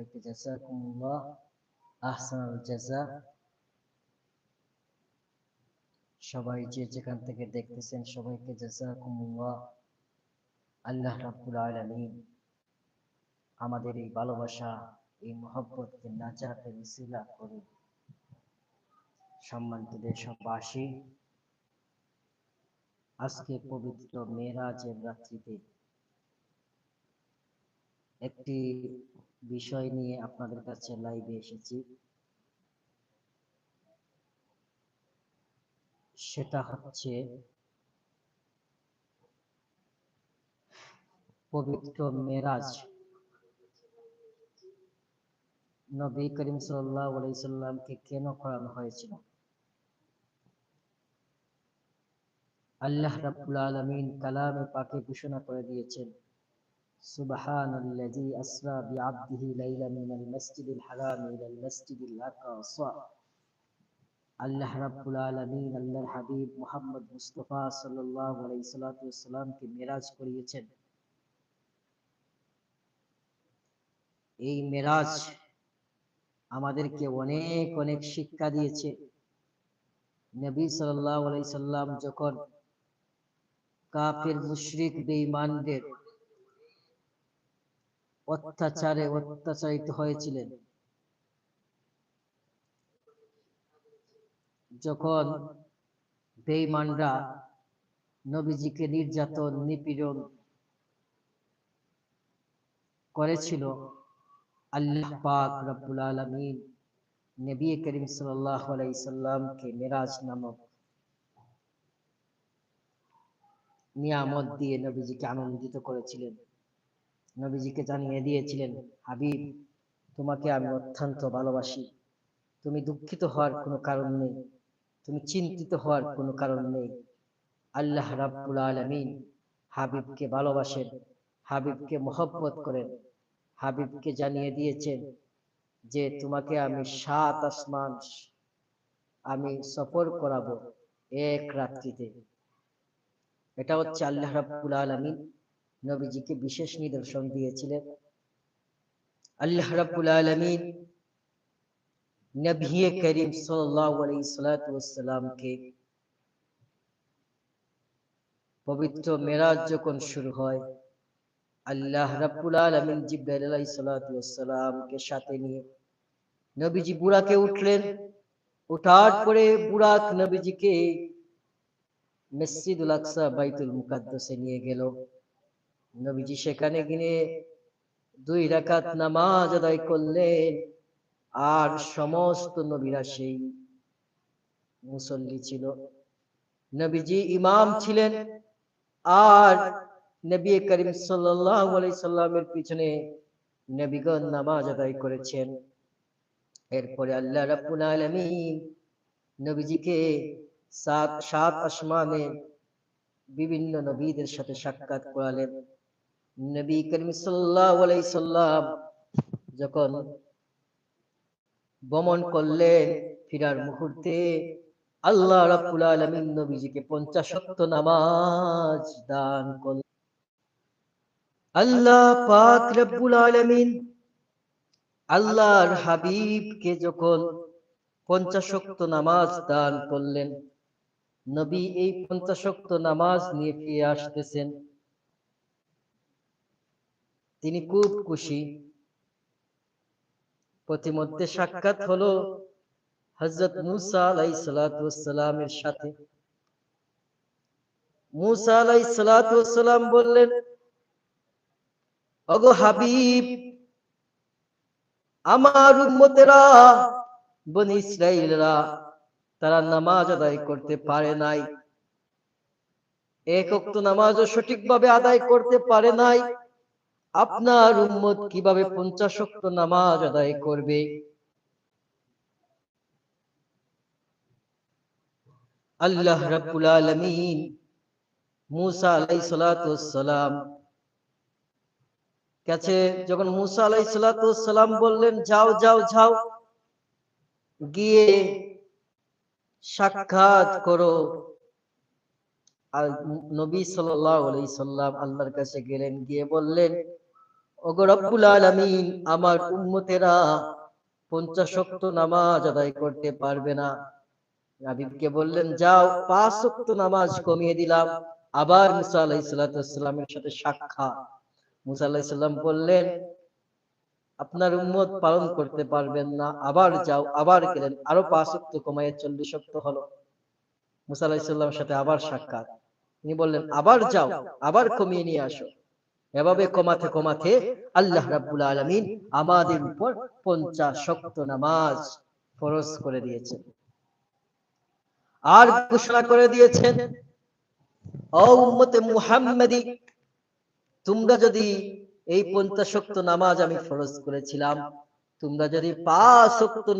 সবাইকে জাজাকুমুল্লাহ আহসানুল জাজা সবাই যে যেখান থেকে দেখতেছেন সবাইকে আল্লাহ রাব্বুল আমাদের এই ভালোবাসা, এই মহব্বতকে সম্মানিত দেশবাসী, আজকে পবিত্র মেরাজের রাত্রিতে একটি বিষয় নিয়ে আপনাদের কাছে লাইভে এসেছি। সেটা হচ্ছে পবিত্র মেরাজ। নবী করিম সাল্লামকে কেন করানো হয়েছিল? আল্লাহ রাব্বুল আলামিন কালামে পাকে ঘোষণা করে দিয়েছেন সুবহানাল্লাযী আসরা বিআবদিহি লাইলান মিনাল মাসজিদিল হারাম ইলাল মাসজিদিল আকসা। আল্লাহ রাব্বুল আলামিন, আল্লাহর হাবিব মুহাম্মদ মুস্তাফা সাল্লাল্লাহু আলাইহি সাল্লাতু ওয়াসসালামকে মেরাজ করিয়েছেন। এই মেরাজ আমাদেরকে অনেক অনেক শিক্ষা দিয়েছে। নবী সাল্লাল্লাহু আলাইহি সাল্লাম যখন কাফের, মুশরিক, বেঈমানদের অত্যাচারে অত্যাচারিত হয়েছিলেন। যখন বেঈমানরা নবীজিকে নির্যাতন, নিপীড়ন করেছিল, আল্লাহ পাক রব্বুল আলামিন নবী করিম সাল্লাল্লাহু আলাইহি সাল্লামকে মিরাজ নামক নিয়ামত দিয়ে নবীজিকে আনন্দিত করেছিলেন। নবীজিকে জানিয়ে দিয়েছিলেন, হাবিব, তোমাকে আমি অত্যন্ত ভালোবাসি। তুমি দুঃখিত হওয়ার কোনো কারণ নেই। তুমি চিন্তিত হওয়ার কোনো কারণ নেই। আল্লাহ রাব্বুল আলামিন হাবিবকে ভালোবাসেন, হাবিবকে মহব্বত করেন। হাবিবকে জানিয়ে দিয়েছেন যে, তোমাকে আমি সাত আসমান আমি সফর করাবো এক রাত্রিতে। এটা হচ্ছে আল্লাহ রাব্বুল আলামিন নবীজিকে বিশেষ নিদর্শন দিয়েছিলেন। আল্লাহ রাব্বুল আলামিন নবী করিম সাল্লাল্লাহু আলাইহি সাল্লাতু ওয়াসসালামকে পবিত্র মেরাজ যখন শুরু হয়, আল্লাহ রাব্বুল আলামিন জিব্রাইল আলাইহিস সালাতু ওয়াসসালামকে সাথে নিয়ে নবীজি বুরাকে উঠলেন। ওঠার পরে বুরাক নবীজিকে মসজিদুল আকসা বাইতুল মুকাদ্দাসে নিয়ে গেল। নবীজি সেখানে গিয়ে দুই রাকাত নামাজ আদায় করলেন। আর সমস্ত নবীরা সেই মুসল্লি ছিল। নবীজি ইমাম ছিলেন। আর নবী করিম সাল্লামের পিছনে নবীগণ নামাজ আদায় করেছেন। এরপরে আল্লাহ রাব্বুল আলামিন নবীজিকে সাত সাত আসমানে বিভিন্ন নবীদের সাথে সাক্ষাৎ করালেন। নবী করিম সাল্লাল্লাহু সাল্লাম যখন ভ্রমণ করলেন ফিরার মুহূর্তে, আল্লাহ রাব্বুল আলামিন নবীজিকে 50 শক্ত নামাজ দান করলেন। আল্লাহ পাক রব্বুল আলামিন আল্লাহর হাবিবকে যখন পঞ্চাশক্ত নামাজ দান করলেন, নবী এই পঞ্চাশক্ত নামাজ নিয়ে ফিরে আসতেছেন। তিনি খুব খুশি। প্রতিমধ্যে সাক্ষাৎ হলো হজরত মুসা আলাই সালাতামের সাথে। মুসা আলাই সালাতাম বললেন অগো হাবিব আমার উম্মতেরা বনি ইসরাইলরা তারা নামাজ আদায় করতে পারে নাই। এক নামাজও সঠিকভাবে আদায় করতে পারে নাই। আপনার উম্মত কীভাবে পঞ্চাশক্ত নামাজ আদায় করবে। আল্লাহ রাব্বুল আলামিন মুসা আলাইহিস সালাতু সালাম কাছে যখন মুসা আলাইহিস সালাতু সালাম বললেন যাও যাও যাও গিয়ে সাক্ষাৎ করো। আর নবী সাল্লাল্লাহু আলাইহি সাল্লাম আল্লাহর কাছে গেলেন গিয়ে বললেন রব্বুল আলামিন, আমার উম্মতেরা পঞ্চাশ ওয়াক্ত নামাজ আদায় করতে পারবে না। বললেন, যাও, পাঁচ ওয়াক্ত নামাজ কমিয়ে দিলাম। আবার মুসা আলাইহিস সাথে সাক্ষাৎ। মুসা বললেন, আপনার উম্মত পালন করতে পারবেন না। আবার যাও, আবার গেলেন। আরও পাঁচ শক্ত কমাইয়ে চল্লিশ শক্ত হলো। মুসা আলাইহিস সালামের সাথে আবার সাক্ষাৎ। তিনি বললেন, আবার যাও, আবার কমিয়ে নিয়ে আসো। এভাবে কমাতে কমাতে আল্লাহ রাব্বুল আলামিন আমাদের উপর পঞ্চাশ শক্ত নামাজ ফরজ করে দিয়েছেন। আর ঘোষণা করে দিয়েছেন তোমরা যদি এই পঞ্চাশ শক্ত নামাজ আমি ফরজ করেছিলাম, তোমরা যদি পাঁচ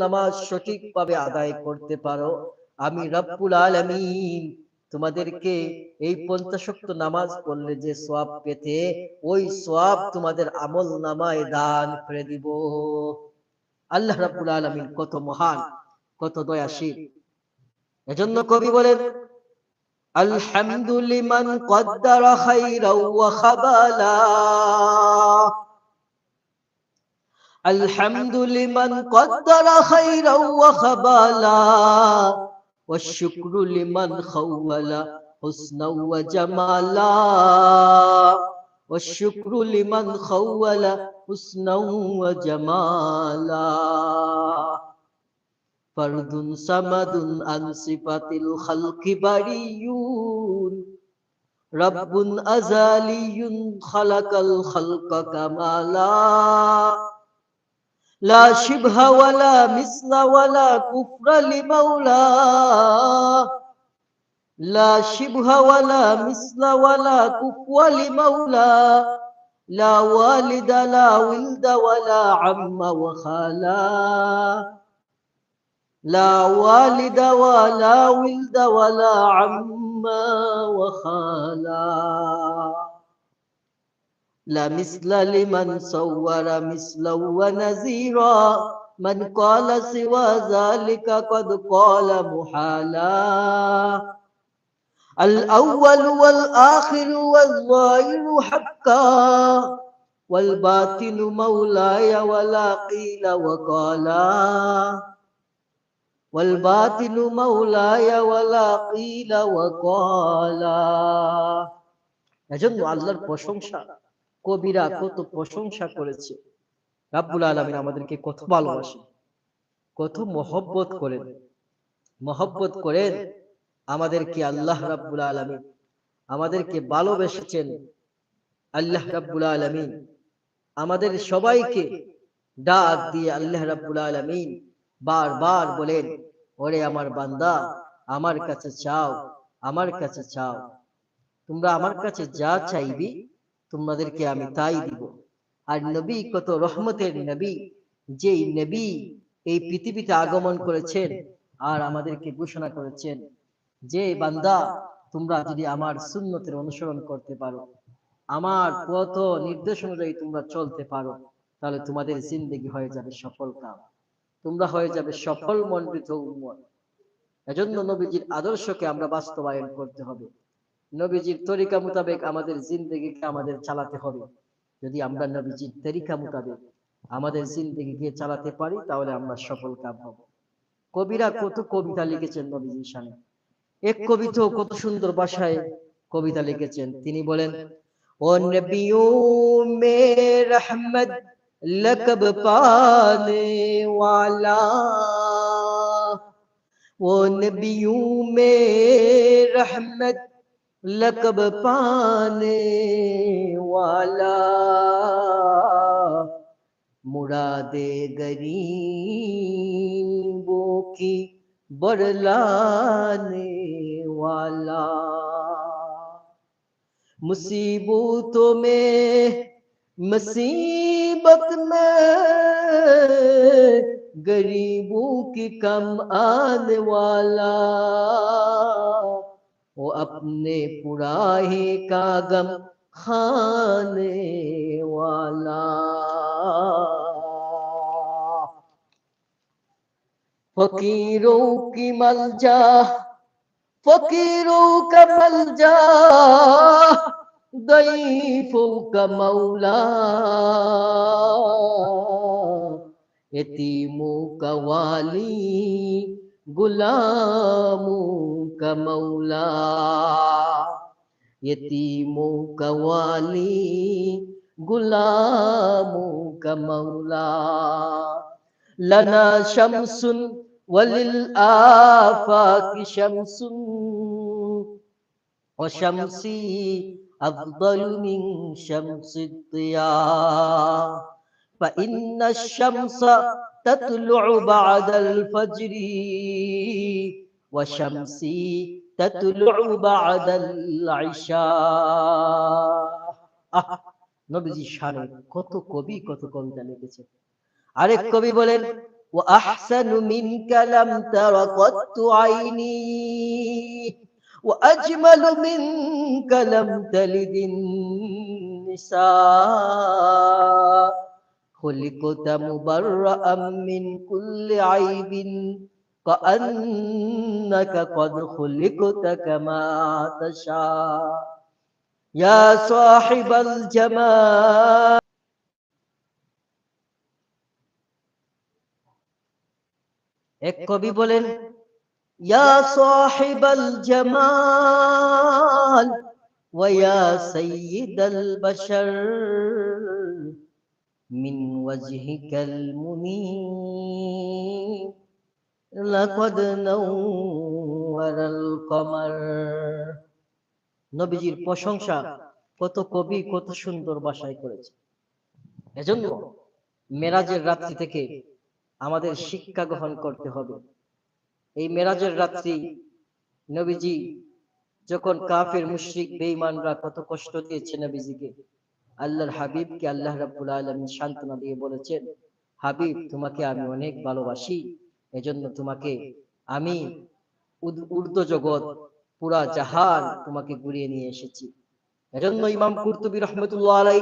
নামাজ সঠিকভাবে আদায় করতে পারো, আমি রব্বুল আলামিন তোমাদেরকে এই পঞ্চাশক্ত নামাজ পড়লে যে সোয়াব পেতে ওই সোয়াব তোমাদের আমল নামায় দান করে দিব। আল্লাহ রাব্বুল আলামিন কত মহান কত দয়াশীল। এজন্য কবি বলেন আলহামদুলিমান কদ্দার খাইরা ওয়া খাবালা। আলহামদুলিমান কদ্দার খাইরা ওয়া খাবালা। والشكر لمن خول حسنا وجمالا. والشكر لمن خول حسنا وجمالا. فرد صمد عن صفة الخلق بريون. رب أزالي خلق الخلق كمالا. لا شبه ولا مثل ولا كفر لمولى لا شبه ولا مثل ولا كفو لمولى لا والد لا ولد ولا عم وخالا. لا والد ولا ولد ولا عم وخالا. لا مثل لمن صور مثلا ونذيرا من قال سوى ذلك قد قال محالا الأول والآخر والظاهر حقا والباطن مولاي ولا قيل وقالا والباطن مولاي ولا قيل وقالا এজন্য আল্লাহর প্রশংসা কবিরা কত প্রশংসা করেছে। রাব্বুল আলমিন আমাদেরকে কত ভালোবাসেন কত মহব্বত করেন। মহব্বত করেন। আমাদেরকে আল্লাহ রাব্বুল আলমিন আমাদেরকে ভালোবেসেছেন। আল্লাহ রাব্বুল আলমিন আমাদের সবাইকে ডাক দিয়ে আল্লাহ রাব্বুল আলমিন বারবার বলেন ওরে আমার বান্দা আমার কাছে চাও আমার কাছে চাও। তোমরা আমার কাছে যা চাইবি তোমাদেরকে আমি তাই দিব। আর নবী কত রহমতের নবী যেই নবী এই পৃথিবীতে আগমন করেছেন আর আমাদেরকে ঘোষণা করেছেন যে বান্দা তোমরা যদি আমার সুন্নতের অনুসরণ করতে পারো আমার কত নির্দেশ অনুযায়ী তোমরা চলতে পারো তাহলে তোমাদের জিন্দগি হয়ে যাবে সফল কাম। তোমরা হয়ে যাবে সফল মন্ডিত উম্মত। এজন্য নবীজির আদর্শকে আমরা বাস্তবায়ন করতে হবে। নবীজির তরিকা মোতাবেক আমাদের জিন্দগিকে আমাদের চালাতে হবে। যদি আমরা নবীজির তরিকা মোতাবেক আমাদের জিন্দগিকে চালাতে পারি, তাহলে আমরা সফল কাম হব। কবিরা কত কবিতা লিখেছেন নবীজির সামনে। এক কবিতাও কত সুন্দর ভাষায় কবিতা লিখেছেন। তিনি বলেন, ও নবিও মে রহমত لقب پانے والا وہ نبیوں میں رحمت لقب پانے والا مراد گریبوں کی برلانے والا مصیبتوں میں مصیبت میں گریبوں کی کم آنے والا वो अपने पुराहे का गम खाने वाला। फकीरों की मलजा, फकीरों का मलजा, दईफों का मौला। यतीमों का वाली والي غلامك مولا يتيمك والي غلامك مولا لنا شمس وللآفاق شمس وشمسي أفضل من شمس الضياء فإن الشمس تطلع بعد الفجر وشمسي تطلع بعد العشاء আহ নবীজি শানে কত কবি কত কবিতা লিখেছে আরেক কবি বলেন ও আহসানু মিনকা লাম তারা কত্তু আইনি وأجمل منك لم تلد النساء خلقت مبرأ من كل عيب كأنك قد خلقت كما تشاء يا صاحب الجمال এক কবি বলেন ইয়া সাহিবাল জামাল ওয়া ইয়া সাইয়্যিদাল বাশার মিন ওয়াজহিকাল মুনীর লাকাদ নাওয়ারাল কমার। নবীজির প্রশংসা কত কবি, কত সুন্দর ভাষায় করেছে। এজন্য মেরাজের রাত্রি থেকে আমাদের শিক্ষা গ্রহণ করতে হবে। এই মেরাজের রাত্রি নবীজি যখন কাফের, মুশরিক, বেঈমানরা কত কষ্ট দিয়েছে নবীজিকে। আল্লাহর হাবিবকে আল্লাহ রাব্বুল আলামিন সান্ত্বনা দিয়ে বলেছেন, হাবিব, তোমাকে আমি অনেক ভালোবাসি। এজন্য তোমাকে আমি ঊর্ধ্ব জগৎ, পুরা জাহান তোমাকে ঘুরিয়ে নিয়ে এসেছি। এজন্য ইমাম কুরতুবী রহমতুল্লাহ আলাই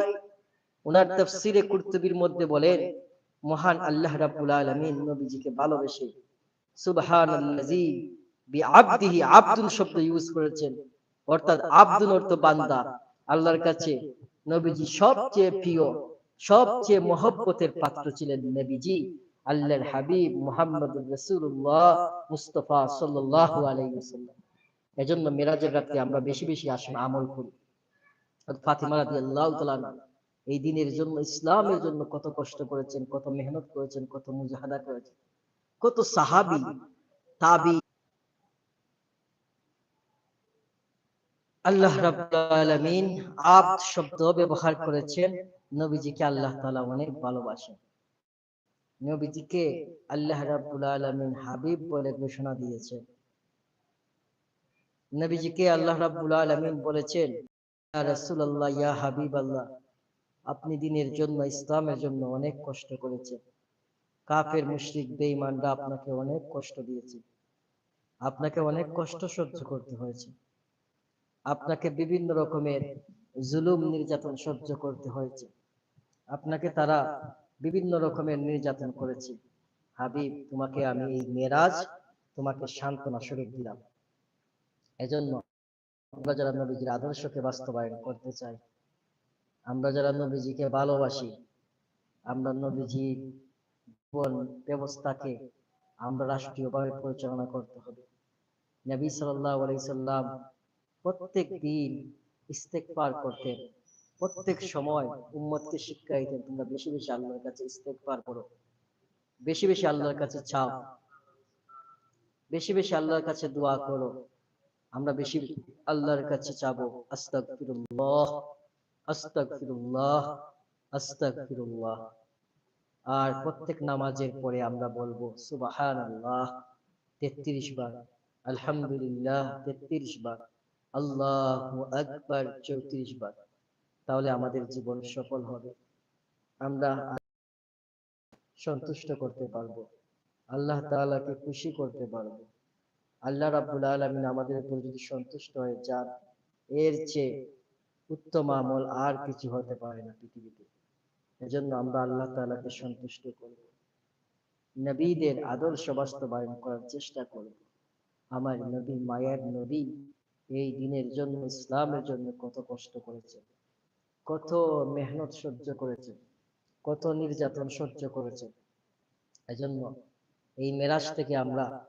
ওনার তাফসিরে কুরতুবীর মধ্যে বলেন, মহান আল্লাহ রাব্বুল আলামিন নবীজিকে ভালোবেসে বিআবদিহি আব্দুল শব্দ ইউজ করেছেন। অর্থাৎ আব্দুল অর্থ বান্দা। আল্লাহর কাছে নবীজি সবচেয়ে প্রিয়, সবচেয়ে মহব্বতের পাত্র ছিলেন নবীজি আল্লাহর হাবিব মুহাম্মদুর রাসূলুল্লাহ মুস্তাফা সাল্লাল্লাহু আলাইহি ওয়াসাল্লাম। এজন্য মিরাজের রাতে আমরা বেশি বেশি আসুন আমল করি। এই দিনের জন্য, ইসলামের জন্য কত কষ্ট করেছেন, কত মেহনত করেছেন, কত মুজাহাদা করেছেন, কত সাহাবি, তাবি আল্লাহ আলামিন আব্দ শব্দ ব্যবহার করেছেন। নবীজিকে আল্লাহ তাআলা অনেক ভালোবাসেন। নবীজিকে আল্লাহ রাব্বুল আলামিন হাবিব বলে ঘোষণা দিয়েছেন। নবীজিকে আল্লাহ রাব্বুল আলামিন বলেছেন রাসূলুল্লাহ, ইয়া হাবিবাল্লাহ, আপনি দিনের জন্য, ইসলামের জন্য অনেক কষ্ট করেছেন। কাফের, মুশরিক, বেঈমানরা আপনাকে অনেক কষ্ট দিয়েছে। আপনাকে অনেক কষ্ট সহ্য করতে হয়েছে। আপনাকে বিভিন্ন রকমের জুলুম নির্যাতন সহ্য করতে হয়েছে। আপনাকে তারা বিভিন্ন রকমের নির্যাতন করেছে। হাবিব, তোমাকে আমি এই মেরাজ, তোমাকে সান্ত্বনা স্বরূপ দিলাম। এজন্য আমরা যারা নবীজির আদর্শকে বাস্তবায়ন করতে চাই, আমরা যারা নবীজিকে ভালোবাসি, আমরা নবীজির জীবন ব্যবস্থাকে আমরা রাষ্ট্রীয়ভাবে পরিচালনা করতে হবে। নবী সাল্লাল্লাহু আলাইহি সাল্লাম প্রত্যেক দিন ইস্তেগফার করতেন প্রত্যেক সময় উম্মতকে শিক্ষা দিতেন তোমরা বেশি বেশি আল্লাহর কাছে ইস্তেগফার করো। বেশি বেশি আল্লাহর কাছে চাও। বেশি বেশি আল্লাহর কাছে দোয়া করো। আমরা বেশি আল্লাহর কাছে চাবো। আস্তাগফিরুল্লাহ আস্তাগফিরুল্লাহ আস্তাগফিরুল্লাহ। আর প্রত্যেক নামাজের পরে আমরা বলব, সুবহানাল্লাহ 33 বার, আলহামদুলিল্লাহ 33 বার। আল্লাহু আকবার 34 বার। তাহলে আমাদের জীবন সফল হবে। আমরা সন্তুষ্ট করতে পারব। আল্লাহ তাআলাকে খুশি করতে পারব। আল্লাহ রাব্বুল আলামিন আমাদের উপর যদি সন্তুষ্ট হয়ে যান, এর চেয়ে উত্তম আমল আর কিছু হতে পারে না পৃথিবীতে। এজন্য আমরা আল্লাহ তাআলাকে সন্তুষ্ট করব। নবীদের আদর্শ বাস্তবায়ন করার চেষ্টা করব। আমার নবী, মায়ের নবী এই দিনের জন্য, ইসলামের জন্য কত কষ্ট করেছে। কত মেহনত সহ্য করেছে। কত নির্যাতন সহ্য করেছে। এজন্য এই মেরাজ থেকে আমরা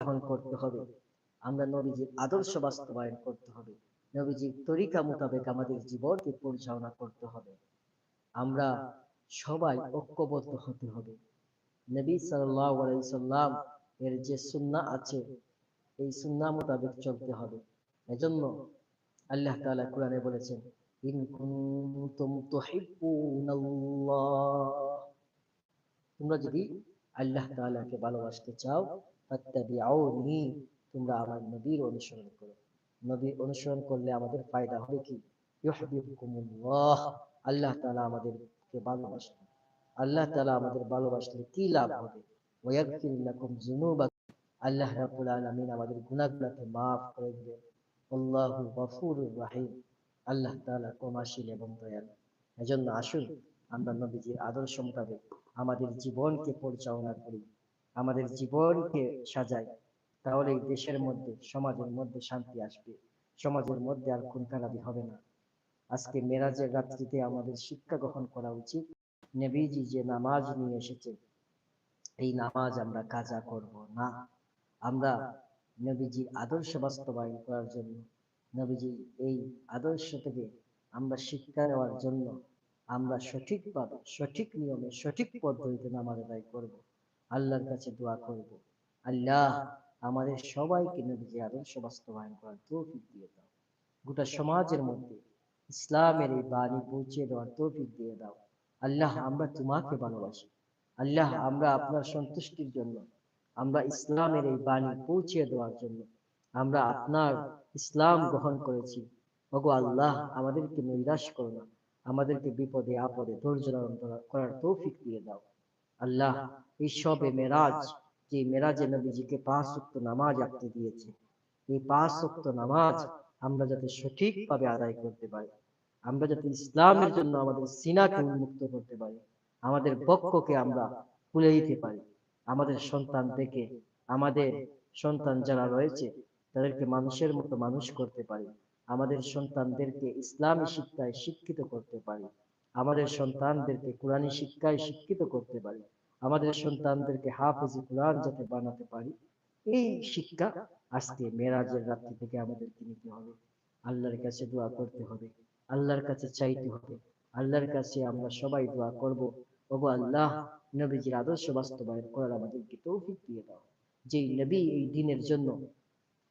গ্রহণ করতে হবে। আমরা নবীজির আদর্শ বাস্তবায়ন করতে হবে। নবীজির তরিকা মোতাবেক আমাদের জীবনকে পরিচালনা করতে হবে। আমরা সবাই ঐক্যবদ্ধ হতে হবে। নবী সাল্লাম এর যে সুন্নাহ আছে এই সুন্নাহ মোতাবেক চলতে হবে। এজন্য আল্লাহ তাআলা কোরআনে বলেছেন তোমরা যদি আল্লাহ তাআলাকে ভালোবাসতে চাও তোমরা আমার নবীর অনুসরণ করো। নবীর অনুসরণ করলে আমাদের ফায়দা হবে কি? ইউহিব্বুকুমুল্লাহ। আল্লাহ তাআলা আমাদেরকে ভালোবাসবেন আল্লাহ তাআলা আমাদের ভালোবাসলে কি লাভ হবে? আল্লাহ রাব্বুল আলামিন আমাদের গুনাহগুলোকে maaf করে দিবেন। আল্লাহু গফুরুর রহিম। আল্লাহ তাআলা ক্ষমাশীল এবং দয়ালু। এজন্য আসুন, আমরা নবীজির আদর্শ মোতাবেক আমাদের জীবনকে পরিচালনা করি। আমাদের জীবনকে সাজাই। তাহলে এই দেশের মধ্যে, সমাজের মধ্যে শান্তি আসবে। সমাজের মধ্যে আর খারাপি হবে না। আজকে মেরাজের রাত্রিতে আমাদের শিক্ষা গ্রহণ করা উচিত। নবীজি যে নামাজ নিয়ে এসেছে এই নামাজ আমরা কাজা করব না। আমরা নবীজির আদর্শ বাস্তবায়ন করার জন্য নবীজির এই আদর্শ থেকে আমরা শিক্ষা নেওয়ার জন্য আমরা সঠিকভাবে সঠিক নিয়মে, সঠিক পদ্ধতিতে নামাজ আদায় করব। আল্লাহর কাছে দোয়া করব। আল্লাহ আমাদের সবাইকে নবীজির আদর্শ বাস্তবায়ন করার তৌফিক দিয়ে দাও। গোটা সমাজের মধ্যে ইসলামের এই বাণী পৌঁছে দেওয়ার তৌফিক দিয়ে দাও। আল্লাহ আমরা তোমাকে ভালোবাসি। আল্লাহ আমরা আপনার সন্তুষ্টির জন্য আমরা ইসলামের এই বাণী পৌঁছে দেওয়ার জন্য আমরা আপনার ইসলাম গ্রহণ করেছি। ওগো আল্লাহ, আমাদেরকে নিরাশ করো না। আমাদেরকে বিপদে, আপদে ধৈর্য ধারণ করার তৌফিক দিয়ে দাও। আল্লাহ, এই সবে মেরাজ, যে মেরাজে নবীজিকে পাঁচ উক্ত নামাজ আপনি দিয়েছে, এই পাঁচ উক্ত নামাজ আমরা যাতে সঠিকভাবে আদায় করতে পারি। আমরা যাতে ইসলামের জন্য আমাদের সিনাকে উন্মুক্ত করতে পারি। আমাদের বক্ষকে আমরা খুলে দিতে পারি। আমাদের সন্তানদেরকে আমাদের সন্তান যারা রয়েছে, তাদেরকে মানুষের মতো মানুষ করতে পারি। আমাদের সন্তানদেরকে ইসলামী শিক্ষায় শিক্ষিত করতে পারি। আমাদের সন্তানদেরকে কোরআনী শিক্ষায় শিক্ষিত করতে পারি। আমাদের সন্তানদেরকে হাফেজি কোরআন যাতে বানাতে পারি। এই শিক্ষা আজকে মেরাজের রাত্রি থেকে আমাদেরকে নিতে হবে। আল্লাহর কাছে দোয়া করতে হবে। আল্লাহর কাছে চাইতে হবে। আল্লাহর কাছে আমরা সবাই দোয়া করব। ওগো আল্লাহ নবীজির আদর্শ বাস্তবায়ন করার আমাদেরকে তৌফিক দিয়ে দাও। যেই নবী এই দিনের জন্য,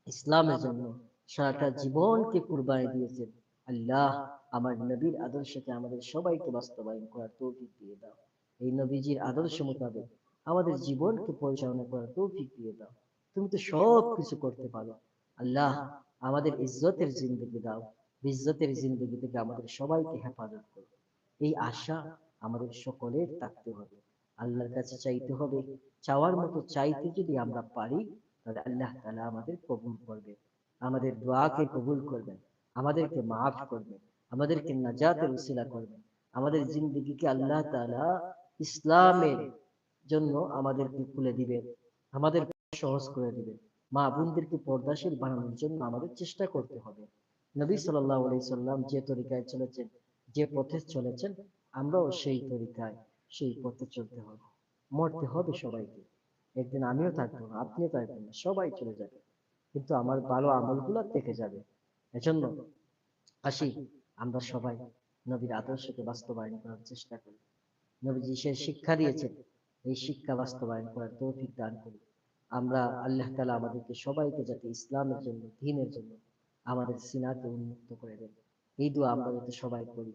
ইসলামের জন্য সারাটা জীবনকে কুরবানি দিয়েছেন, আল্লাহ আমার নবীর আদর্শকে আমাদের সবাইকে বাস্তবায়ন করার তৌফিক দিয়ে দাও। এই নবীজির আদর্শ মোতাবেক আমাদের জীবনকে পরিচালনা করার তৌফিক দিয়ে দাও। তুমি তো সব কিছু করতে পারো। আল্লাহ আমাদের ইজ্জতের জিন্দগি দাও। ইজ্জতের জিন্দগি থেকে আমাদের সবাইকে হেফাজত করো। এই আশা আমাদের সকলের থাকতে হবে। আল্লাহর কাছে চাইতে হবে। চাওয়ার মতো চাইতে যদি আমরা পারি, তাহলে আল্লাহ তাআলা আমাদের কবুল করবে। আমাদের দোয়াকে কবুল করবেন, আমাদেরকে মাফ করবেন, আমাদেরকে নাজাতের উসিলা করবেন। আমাদের জিন্দগিকে আল্লাহ তাআলা ইসলামের জন্য আমাদেরকে খুলে দিবেন আমাদের সহজ করে দিবেন মা বোনদেরকে পর্দাশীল বানানোর জন্য আমাদের চেষ্টা করতে হবে। নবী আলাইহি সাল্লাম যে তরিকায় চলেছেন, যে পথে চলেছেন, আমরাও সেই তরিকায় সেই পথে চলতে হবে। মরতে হবে সবাইকে। একদিন আমিও থাকব না আপনিও থাকবেন না, সবাই চলে যাবে। কিন্তু আমার ভালো আমলগুলো থেকে যাবে। এজন্য আসি, আমরা সবাই নবীর আদর্শকে বাস্তবায়ন করার চেষ্টা করি। নবীজি সে শিক্ষা দিয়েছেন, এই শিক্ষা বাস্তবায়ন করার তৌফিক দান করি আমরা আল্লাহ তাআলা আমাদেরকে সবাইকে যাতে ইসলামের জন্য দ্বীনের জন্য আমাদের সিনাকে উন্মুক্ত করে দেন। এই দোয়া আমরা যাতে সবাই করি।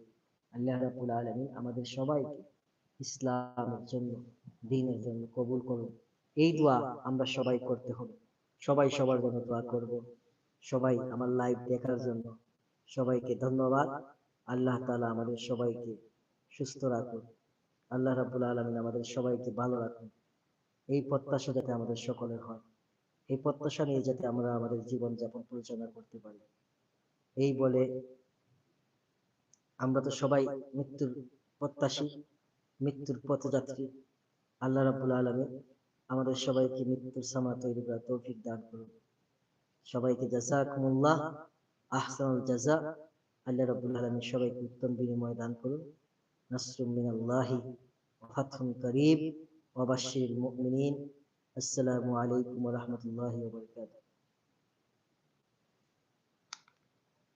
আল্লাহ রাব্বুল আলামিন আমাদের সবাইকে ইসলামের জন্য দ্বীনের জন্য কবুল করুন। এই দোয়া আমরা সবাই করতে হবে। সবাই সবার জন্য দোয়া করব। সবাই আমার লাইভ দেখার জন্য সবাইকে ধন্যবাদ। আল্লাহ তাআলা আমাদের সবাইকে সুস্থ রাখুন। আল্লাহ রাব্বুল আলামিন আমাদের সবাইকে ভালো রাখুন। এই প্রত্যাশা যাতে আমাদের সকলের হয়। এই প্রত্যাশা নিয়ে যাতে আমরা আমাদের জীবন যাপন পরিচালনা করতে পারি। এই বলে আমরা তো সবাই মৃত্যুর প্রত্যাশী। মৃত্যুর পথযাত্রী। আল্লাহ রাব্বুল আলামিন আমাদের সবাইকে মৃত্যুর সামা তৈরি করার তৌফিক দান করুন। সবাইকে জাযাকুমুল্লাহ, আহসানুল জাযা। আল্লাহ রাব্বুল আলামিন সবাইকে উত্তম বিনিময় দান করুন। নাসরুম মিনাল্লাহি ওয়া ফাতহুন করিব ওয়া বাশশিরিল মুমিনিন। আসসালামু আলাইকুম ওয়া রাহমাতুল্লাহি